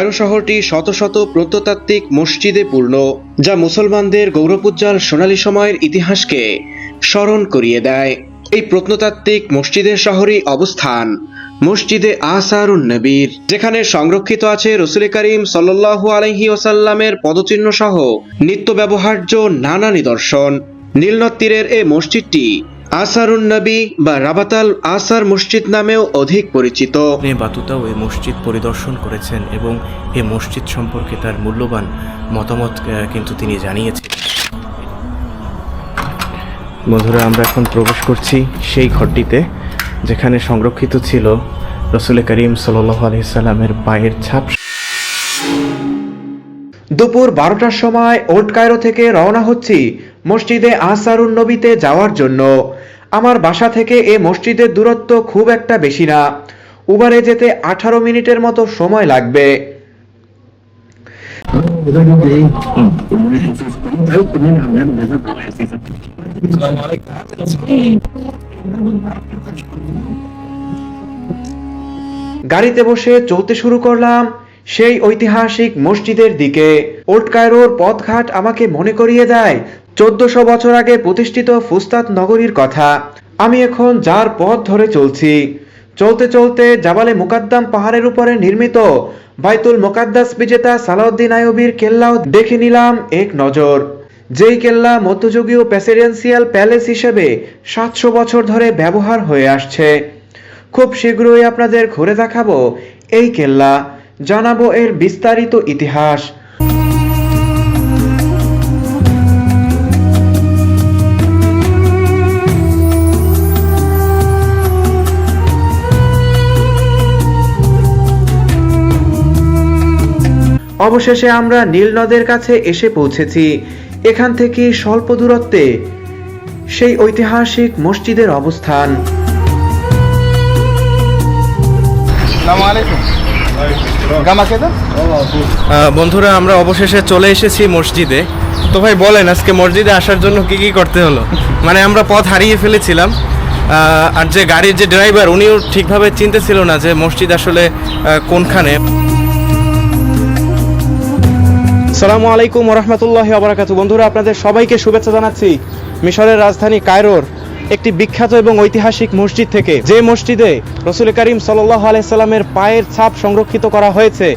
Cairo শহরটি শত শত প্রত্নতাত্ত্বিক মসজিদে পূর্ণ, যা মুসলমানদের গৌরবোজ্জ্বল সোনালী সময়ের ইতিহাসকে স্মরণ করিয়ে দেয়। এই প্রত্নতাত্ত্বিক মসজিদের শহরই অবস্থান, মসজিদে আসারুন নবীর যেখানে সংরক্ষিত আছে রসুল করিম সাল্লাল্লাহু আলহি ওসাল্লামের পদচিহ্ন সহ নিত্য ব্যবহার্য নানা নিদর্শন। নীলনদ তীরের এ মসজিদটি আসারুন নবী বা রাবাতাল আসার মসজিদ নামেও অধিক পরিচিত। বাতুতাও এই মসজিদ পরিদর্শন করেছেন এবং এই মসজিদ সম্পর্কে তার মূল্যবান মতামত কিন্তু তিনি জানিয়েছেন। বন্ধুরা আমরা এখন প্রবেশ করছি সেই ঘরটিতে যেখানে সংরক্ষিত ছিল রসুল করিম সাল্লাহ আলহিসাল্লামের পায়ের ছাপ। দুপুর বারোটার সময় ওল্ড কায়রো থেকে রওনা হচ্ছি মসজিদে আসারুন নবীতে যাওয়ার জন্য। আমার বাসা থেকে এ মসজিদের দূরত্ব খুব একটা বেশি না। উবারে যেতে আঠারো মিনিটের মতো সময় লাগবে। গাড়িতে বসে চলতে শুরু করলাম। সেই ঐতিহাসিক মসজিদের দিকে। ওল্ড কায়রোর পথঘাট আমাকে মনে করিয়ে দেয় চোদ্দশো বছর আগে প্রতিষ্ঠিত ফুস্তাত নগরীর কথা। আমি এখন যার পথ ধরে চলছি। চলতে চলতে জাবালে মুকাদ্দাম পাহাড়ের উপরে নির্মিত বাইতুল মোকাদ্দাস বিজেতা সালাউদ্দিন আইয়ুবীর কেল্লাও দেখে নিলাম এক নজর। যেই কেল্লা মধ্যযুগীয় প্রেসিডেন্সিয়াল প্যালেস হিসেবে সাতশো বছর ধরে ব্যবহার হয়ে আসছে। খুব শীঘ্রই আপনাদের ঘুরে দেখাবো এই কেল্লা। জানাব এর বিস্তারিত ইতিহাস। অবশেষে আমরা নীল নদের কাছে এসে পৌঁছেছি। এখান থেকে স্বল্প দূরত্বে সেই ঐতিহাসিক মসজিদের অবস্থান। আসসালামু আলাইকুম। বন্ধুরা আমরা অবশেষে চলে এসেছি মসজিদে। তো ভাই বলেন আজকে মসজিদে আসার জন্য কি কি করতে হলো? মানে আমরা পথ হারিয়ে ফেলেছিলাম। আর যে গাড়ির যে ড্রাইভার উনিও ঠিকভাবে চিনতেছিল না যে মসজিদ আসলে কোনখানে। সালামু আলাইকুম রহমতুল্লাহ আবরাকাতু বন্ধুরা আপনাদের সবাইকে শুভেচ্ছা জানাচ্ছি মিশরের রাজধানী কায়রোর। একটি বিখ্যাত এবং ঐতিহাসিক মসজিদ থেকে যে মসজিদে রসুল করিম সাল্লাহ আলাইসাল্লামের পায়ের ছাপ সংরক্ষিত করা হয়েছে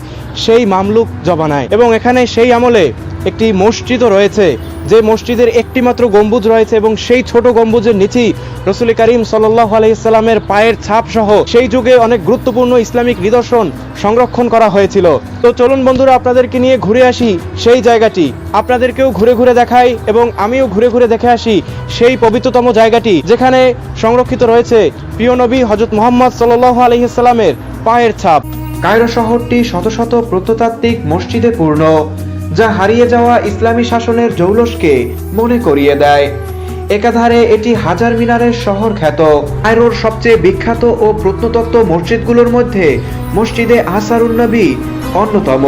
সেই মামলুক জবানায়। এবং এখানে সেই আমলে একটি মসজিদও রয়েছে, যে মসজিদের একটিমাত্র গম্বুজ রয়েছে এবং সেই ছোট গম্বুজের নিচেই রসুল করিম সাল্লাহ আলাইসাল্লামের পায়ের ছাপ সহ সেই যুগে অনেক গুরুত্বপূর্ণ ইসলামিক নিদর্শন সংরক্ষণ করা হয়েছিল। তো চলুন বন্ধুরা, আপনাদেরকে নিয়ে ঘুরে আসি সেই জায়গাটি। আপনাদেরকেও ঘুরে ঘুরে দেখাই এবং আমিও ঘুরে ঘুরে দেখে আসি সেই পবিত্রতম জায়গাটি, যেখানে সংরক্ষিত রয়েছে প্রিয় নবী হজরত মোহাম্মদ সাল্লাহ আলহিসাল্লামের পায়ের ছাপ। কায়রো শহরটি শত শত প্রত্নতাত্ত্বিক মসজিদে পূর্ণ, যা হারিয়ে যাওয়া ইসলামী শাসনের জৌলসকে মনে করিয়ে দেয়। একাধারে এটি হাজার মিনারের শহর খ্যাত। কায়রোর সবচেয়ে বিখ্যাত ও প্রত্নতত্ত্ব মসজিদগুলোর মধ্যে মসজিদে আসারুন নবী অন্যতম।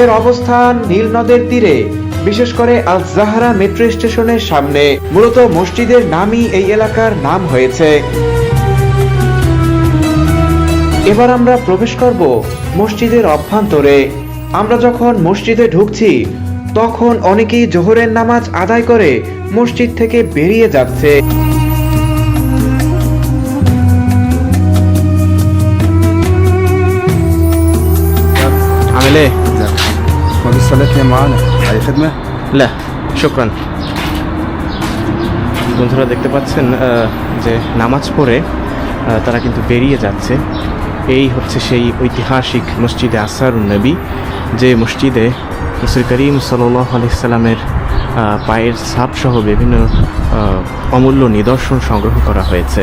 এর অবস্থান নীল নদের তীরে, বিশেষ করে আল জাহারা মেট্রো স্টেশনের সামনে। মূলত মসজিদের নামই এই এলাকার নাম হয়েছে। এবার আমরা প্রবেশ করব মসজিদের অভ্যন্তরে আমরা যখন মসজিদে ঢুকছি তখন অনেকেই জোহরের নামাজ আদায় করে মসজিদ থেকে বেরিয়ে যাচ্ছে عامل ايه؟ ما بتصلي معانا أي خدمة؟ لا শুক্রান বন্ধুরা দেখতে পাচ্ছেন আহ, যে নামাজ পড়ে আহ, তারা কিন্তু বেরিয়ে যাচ্ছে এই হচ্ছে সেই ঐতিহাসিক মসজিদে আসারুন নবী, যে মসজিদে রসুল করিম সাল্লাহ আলাইসাল্লামের পায়ের ছাপ সহ বিভিন্ন অমূল্য নিদর্শন সংগ্রহ করা হয়েছে।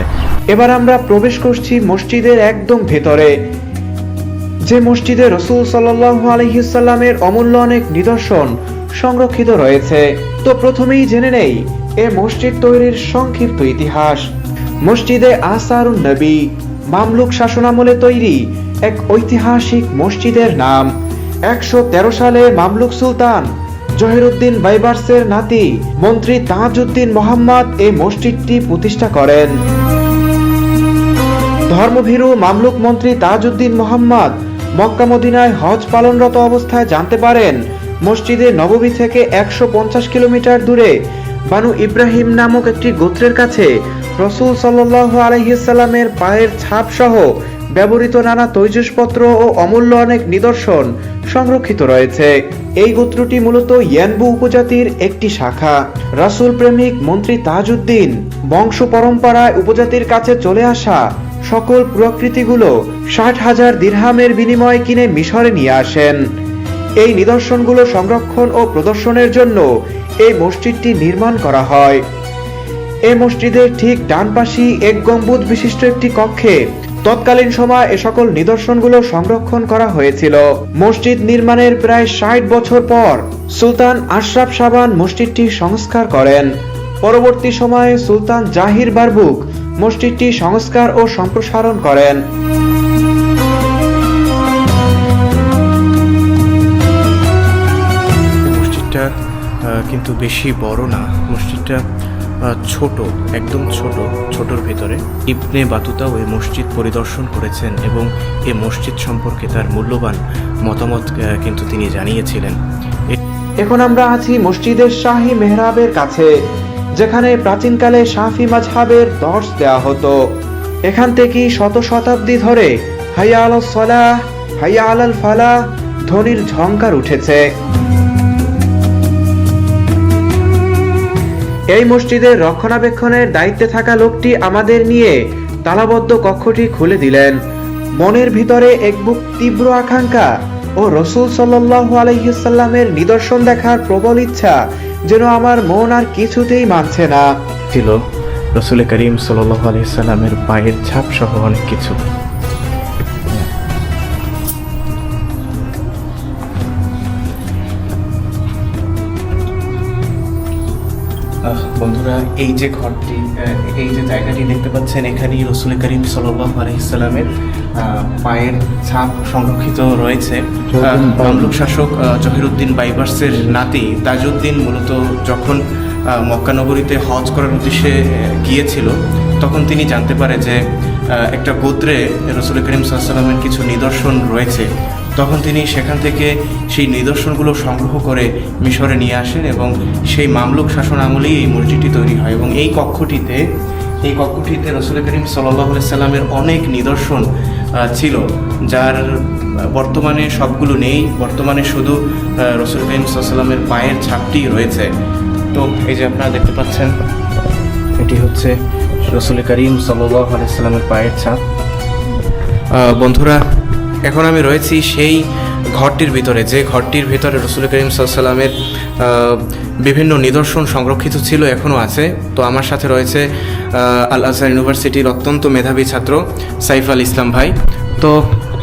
এবার আমরা প্রবেশ করছি মসজিদের একদম ভেতরে, যে মসজিদে রসুল সাল্লাহ আলহিসাল্লামের অমূল্য অনেক নিদর্শন সংরক্ষিত রয়েছে। তো প্রথমেই জেনে নেই, এ মসজিদ তৈরির সংক্ষিপ্ত ইতিহাস। মসজিদে আসারুন নবী মামলুক শাসনামলে তৈরি এক ঐতিহাসিক মসজিদের নাম। একশো তেরো সালে মামলুক সুলতান জহিরুদ্দিন বাইবার্সের নাতি মন্ত্রী তাজউদ্দিন মোহাম্মদ এই মসজিদটি প্রতিষ্ঠা করেন। ধর্মভীরু মামলুক মন্ত্রী তাজউদ্দিন মোহাম্মদ মক্কা মদিনায় হজ পালনরত অবস্থায় জানতে পারেন, মসজিদে নববী থেকে একশো পঞ্চাশ কিলোমিটার দূরে বানু ইব্রাহিম নামক একটি গোত্রের কাছে রসুল সাল্লাহ আলহিসাল্লামের পায়ের ছাপ সহ ব্যবহৃত নানা তৈজসপত্র ও অমূল্য অনেক নিদর্শন সংরক্ষিত রয়েছে। এই গোত্রটি মূলত ইয়ানবু উপজাতির একটি শাখা। রাসূল প্রেমিক মন্ত্রী তাজউদ্দিন বংশ পরম্পরায় উপজাতির কাছে চলে আসা সকল প্রকৃতিগুলো ষাট হাজার দিরহামের বিনিময়ে কিনে মিশরে নিয়ে আসেন। এই নিদর্শনগুলো সংরক্ষণ ও প্রদর্শনের জন্য এই মসজিদটি নির্মাণ করা হয়। এই মসজিদের ঠিক ডান পাশেই এক গম্বুজ বিশিষ্ট একটি কক্ষে তৎকালীন সময় এ সকল নিদর্শনগুলো সংরক্ষণ করা হয়েছিল। মসজিদ নির্মাণের প্রায় ষাট বছর পর সুলতান আশরাফ সাবান মসজিদটি সংস্কার করেন। পরবর্তী সময়ে সুলতান জাহির বারবুক মসজিদটি সংস্কার ও সম্প্রসারণ করেন। মসজিদটা কিন্তু বেশি বড় না। মসজিদটা ছোট, একদম ছোট, ছোটর ভেতরে ইবনে বাতুতাও এই মসজিদ পরিদর্শন করেছেন এবং এ মসজিদ সম্পর্কে তার মূল্যবান মতামত কিন্তু তিনি জানিয়েছিলেন। এখন আমরা আছি মসজিদের শাহী মেহরাবের কাছে, যেখানে প্রাচীনকালে শাফি মাঝহাবের দর্শ দেওয়া হতো। এখান থেকে শত শতাব্দী ধরে হাইয়া আল সলাহ, হাইয়া আলাল ফালাহ ধ্বনির ঝংকার উঠেছে। এই মসজিদের রক্ষণাবেক্ষণের দায়িত্বে থাকা লোকটি আমাদের নিয়ে তালাবদ্ধ কক্ষটি খুলে দিলেন। মনের ভিতরে এক বুক তীব্র আকাঙ্ক্ষা ও রসুল সাল্লাহ আলহিসাল্লামের নিদর্শন দেখার প্রবল ইচ্ছা যেন আমার মন আর কিছুতেই মানছে না। ছিল। রসুল করিম সাল্লাহ আলাইসাল্লামের পায়ের ছাপ সহ অনেক কিছু। বন্ধুরা এই যে ঘরটি এই যে জায়গাটি দেখতে পাচ্ছেন এখানেই রসুল করিম সাল্লাহ আলহিসাল্লামের পায়ের ছাপ সংরক্ষিত রয়েছে। মামলুক শাসক জহিরুদ্দিন বাইবার্সের নাতি তাজউদ্দিন মূলত যখন মক্কানগরীতে হজ করার উদ্দেশ্যে গিয়েছিল তখন তিনি জানতে পারে যে একটা গোত্রে রসুল করিম সাল্লামের কিছু নিদর্শন রয়েছে। তখন তিনি সেখান থেকে সেই নিদর্শনগুলো সংগ্রহ করে মিশরে নিয়ে আসেন এবং সেই মামলুক শাসন আমলেই এই মসজিদটি তৈরি হয় এবং এই কক্ষটিতে এই কক্ষটিতে রসুল করিম সাল্লাহ সাল্লামের অনেক নিদর্শন ছিল, যার বর্তমানে সবগুলো নেই। বর্তমানে শুধু রসুল করিম সাল্লামের পায়ের ছাপটি রয়েছে। তো এই যে আপনারা দেখতে পাচ্ছেন, এটি হচ্ছে রসুল করিম সাল্লাহ আলাইসাল্লামের পায়ের ছাপ। বন্ধুরা এখন আমি রয়েছি সেই ঘরটির ভিতরে। যে ঘরটির ভিতরে রসুল করিম সাল্লামের বিভিন্ন নিদর্শন সংরক্ষিত ছিল এখনও আছে। তো আমার সাথে রয়েছে আল আজহার ইউনিভার্সিটির অত্যন্ত মেধাবী ছাত্র সাইফ আল ইসলাম ভাই। তো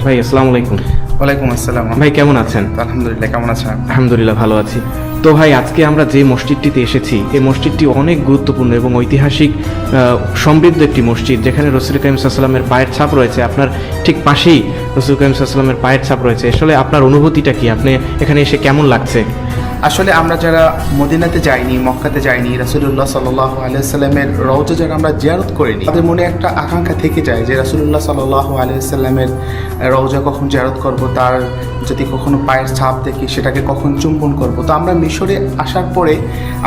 ভাই আসসালামু আলাইকুম। ওয়ালাইকুম আসসালাম। ভাই কেমন আছেন? আলহামদুলিল্লাহ কেমন আছেন আলহামদুলিল্লাহ ভালো আছি। তো ভাই, আজকে আমরা যে মসজিদটিতে এসেছি, এই মসজিদটি অনেক গুরুত্বপূর্ণ এবং ঐতিহাসিক সমৃদ্ধ একটি মসজিদ। যেখানে রসুল করিম সাল্লামের পায়ের ছাপ রয়েছে। আপনার ঠিক পাশেই রসুল করিম সাল্লামের পায়ের ছাপ রয়েছে। আসলে আপনার অনুভূতিটা কি? আপনি এখানে এসে কেমন লাগছে? আসলে আমরা যারা মদিনাতে যাইনি, মক্কাতে যাইনি, রাসুলুল্লাহ সাল্লাহ আলিয়াল্লামের রওজা যারা আমরা জিয়ারত করিনি, তাদের মনে একটা আকাঙ্ক্ষা থেকে যায় যে রাসুলুল্লাহ সাল্লাহ আলিয়াল্লামের রওজা কখন জিয়ারত করব, তার যদি কখনো পায়ের ছাপ দেখি, সেটাকে কখন চুম্বন করব। তো আমরা মিশরে আসার পরে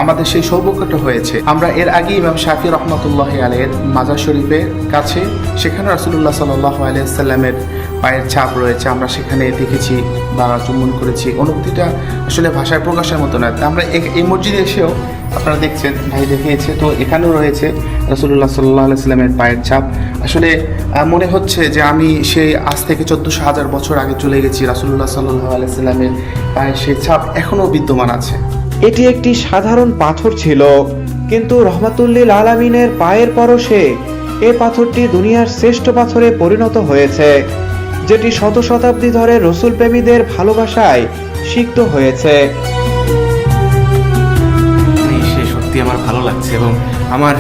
আমাদের সেই সৌভাগ্যটা হয়েছে। আমরা এর আগে ইমাম শাফি রহমতুল্লাহ আলের মাজার শরীফের কাছে, সেখানে রাসুলুল্লাহ সাল্লাহ আলিয়াল্লামের পায়ের ছাপ রয়েছে, আমরা সেখানে দেখেছি বা চুম্বন করেছি। অনুভূতিটা আসলে ভাষায় প্রকাশের মতো নয়। আমরা এই মসজিদে এসেও আপনারা দেখছেন, ভাই দেখিয়েছে, তো এখানেও রয়েছে রসুল্লাহ সাল্লাহ সাল্লামের পায়ের ছাপ। আসলে মনে হচ্ছে যে আমি সেই আজ থেকে চোদ্দোশো হাজার বছর আগে চলে গেছি রাসুল্লাহ সাল্লাহ সাল্লামের পায়ের সেই ছাপ এখনও বিদ্যমান আছে। এটি একটি সাধারণ পাথর ছিল, কিন্তু রহমাতুল্লিল আলামিনের পায়ের পরশে এ পাথরটি দুনিয়ার শ্রেষ্ঠ পাথরে পরিণত হয়েছে, যেটি শত শতাব্দী ধরে রসুল প্রেমীদের ভালোবাসায় সিক্ত হয়েছে। সত্যি আমার ভালো লাগছে এবং আমার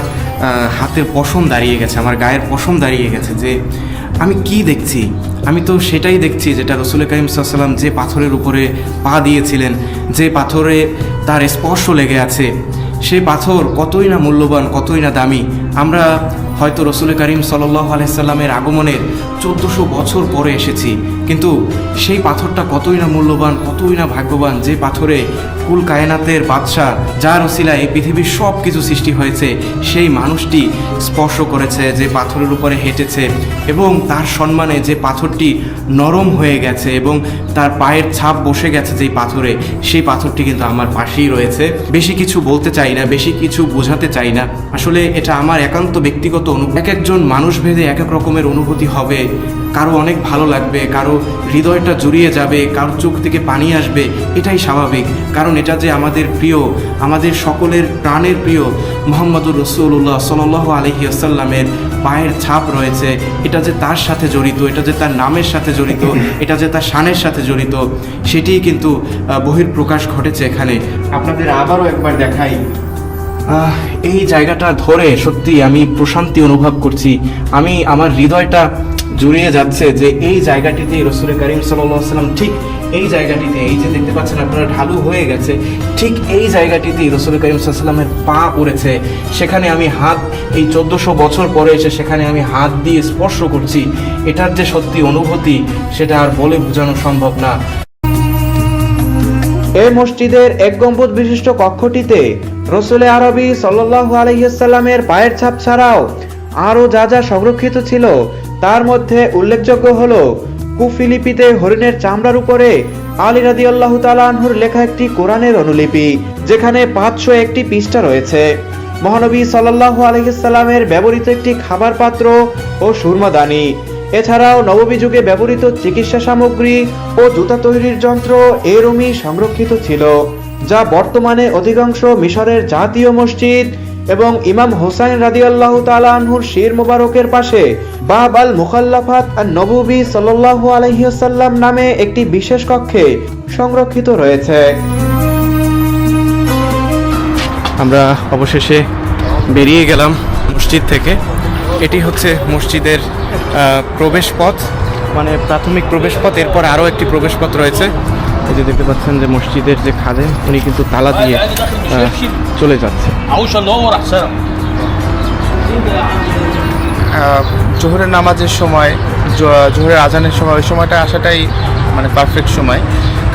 হাতের পশম দাঁড়িয়ে গেছে, আমার গায়ের পশম দাঁড়িয়ে গেছে যে আমি কি দেখছি? আমি তো সেটাই দেখছি যেটা রসুল করিম সাল্লাম যে পাথরের উপরে পা দিয়েছিলেন, যে পাথরে তার স্পর্শ লেগে আছে সেই পাথর কতই না মূল্যবান, কতই না দামি। আমরা হয়তো রসুল করিম সাল্লাহ আলাইসাল্লামের আগমনের চোদ্দশো বছর পরে এসেছি। কিন্তু সেই পাথরটা কতই না মূল্যবান, কতই না ভাগ্যবান, যে পাথরে কুল কায়নাতের বাদশাহ, যার এই পৃথিবীর সব কিছু সৃষ্টি হয়েছে, সেই মানুষটি স্পর্শ করেছে, যে পাথরের উপরে হেঁটেছে এবং তার সম্মানে যে পাথরটি নরম হয়ে গেছে এবং তার পায়ের ছাপ বসে গেছে যেই পাথরে, সেই পাথরটি কিন্তু আমার পাশেই রয়েছে। বেশি কিছু বলতে চাই না, বেশি কিছু বোঝাতে চাই না। আসলে এটা আমার একান্ত ব্যক্তিগত অনুভূতি। এক একজন মানুষ ভেদে এক এক রকমের অনুভূতি হবে কারও অনেক ভালো লাগবে কারও হৃদয়টা জুড়িয়ে যাবে কারও চোখ থেকে পানি আসবে এটাই স্বাভাবিক। কারণ এটা যে আমাদের প্রিয় আমাদের সকলের প্রাণের প্রিয় মোহাম্মদুর রসুল্লাহ সাল আলহি আসাল্লামের পায়ের ছাপ রয়েছে এটা যে তার সাথে জড়িত এটা যে তার নামের সাথে জড়িত এটা যে তার শানের সাথে জড়িত সেটিই কিন্তু আহ, বহিঃপ্রকাশ ঘটেছে এখানে। আপনাদের আবারও একবার দেখাই। এই জায়গাটা ধরে সত্যি আমি প্রশান্তি অনুভব করছি। আমি আমার হৃদয়টা জুড়িয়ে যাচ্ছে যে এই জায়গাটিতে রসুল করিম সাল্লাম ঠিক এই জায়গাটিতে, এই যে দেখতে পাচ্ছেন আপনারা, ঢালু হয়ে গেছে, ঠিক এই জায়গাটিতেই রসুল করিম সাল্লামের পা পড়েছে সেখানে আমি হাত, এই চোদ্দোশো বছর পরে এসে সেখানে আমি হাত দিয়ে স্পর্শ করছি। এটার যে সত্যি অনুভূতি, সেটা আর বলে বোঝানো সম্ভব না। এই মসজিদের এক গম্বুজ বিশিষ্ট কক্ষটিতে রসুলে আরবি সাল্লাল্লাহু আলাইসাল্লামের পায়ের ছাপ ছাড়াও আরও যা যা সংরক্ষিত ছিল তার মধ্যে উল্লেখযোগ্য হল, কুফিলিপিতে হরিণের চামড়ার উপরে আলী রাদি আল্লাহ তালাহুর লেখা একটি কোরআনের অনুলিপি, যেখানে পাঁচশো একটি পৃষ্ঠা রয়েছে। মহানবী সাল্লাল্লাহু আলহিসাল্লামের ব্যবহৃত একটি খাবার পাত্র ও সুরমাদানি। এছাড়াও নববী যুগে ব্যবহৃত চিকিৎসা সামগ্রী ও জুতা তৈরির যন্ত্র এরমই সংরক্ষিত ছিল, যা বর্তমানে অধিকাংশ মিশরের জাতীয় মসজিদ এবং ইমাম হোসাইন রাদিয়াল্লাহ তালাহুর শির মোবারকের পাশে বাব আল মুখাল্লাফাত আর নববী সাল্লাল্লাহু আলহিহাসাল্লাম নামে একটি বিশেষ কক্ষে সংরক্ষিত রয়েছে। আমরা অবশেষে বেরিয়ে গেলাম মসজিদ থেকে। এটি হচ্ছে মসজিদের প্রবেশ পথ মানে প্রাথমিক প্রবেশ পথ এরপর আরও একটি প্রবেশ পথ রয়েছে। এই যে দেখতে পাচ্ছেন যে মসজিদের যে খাদেম উনি কিন্তু তালা দিয়ে আহ, চলে যাচ্ছে। জোহরের নামাজের সময় জোহরের আজানের সময় ওই সময়টা আসাটাই মানে পারফেক্ট সময়।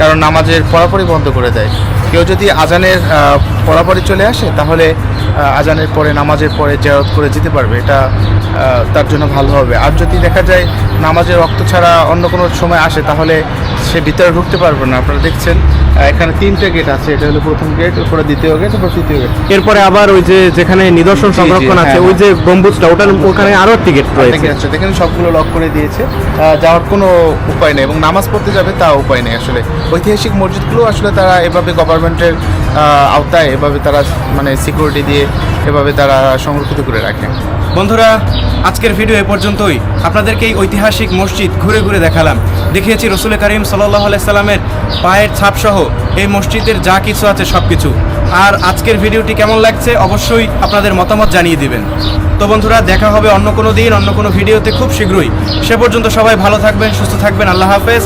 কারণ নামাজের পরাপরই বন্ধ করে দেয়। কেউ যদি আজানের আহ, পরাপরই চলে আসে তাহলে আজানের পরে নামাজের পরে জেরত করে যেতে পারবে। এটা তার জন্য ভালো হবে। আর যদি দেখা যায় নামাজের রক্ত ছাড়া অন্য কোনো সময় আসে তাহলে সে ভিতরে ঢুকতে পারবে না। আপনারা দেখছেন এখানে তিনটে গেট আছে। এটা হলো প্রথম গেট উপরে দ্বিতীয় গেট উপরে তৃতীয় গেট এরপরে আবার ওই যে যেখানে নিদর্শন সংরক্ষণ আছে হ্যাঁ, ওই যে গম্বুজটা ওটার ওখানে আরও একটি গেট রয়েছে। দেখেন সবগুলো লক করে দিয়েছে। আহ, যাওয়ার কোনো উপায় নেই এবং নামাজ পড়তে যাবে তা উপায় নেই আসলে। ঐতিহাসিক মসজিদগুলো আসলে তারা এভাবে গভর্নমেন্টের আওতায় এভাবে তারা মানে সিকিউরিটি দিয়ে এভাবে তারা সংরক্ষিত করে রাখে। বন্ধুরা, আজকের ভিডিও এ পর্যন্তই। আপনাদেরকে এই ঐতিহাসিক মসজিদ ঘুরে ঘুরে দেখালাম। দেখিয়েছি রসুল করিম সাল্লাহ আলাইসাল্লামের পায়ের ছাপসহ এই মসজিদের যা কিছু আছে সব কিছু আর আজকের ভিডিওটি কেমন লাগছে অবশ্যই আপনাদের মতামত জানিয়ে দিবেন। তো বন্ধুরা, দেখা হবে অন্য কোনো দিন, অন্য কোনো ভিডিওতে খুব শীঘ্রই। সে পর্যন্ত সবাই ভালো থাকবেন, সুস্থ থাকবেন। আল্লাহ হাফেজ।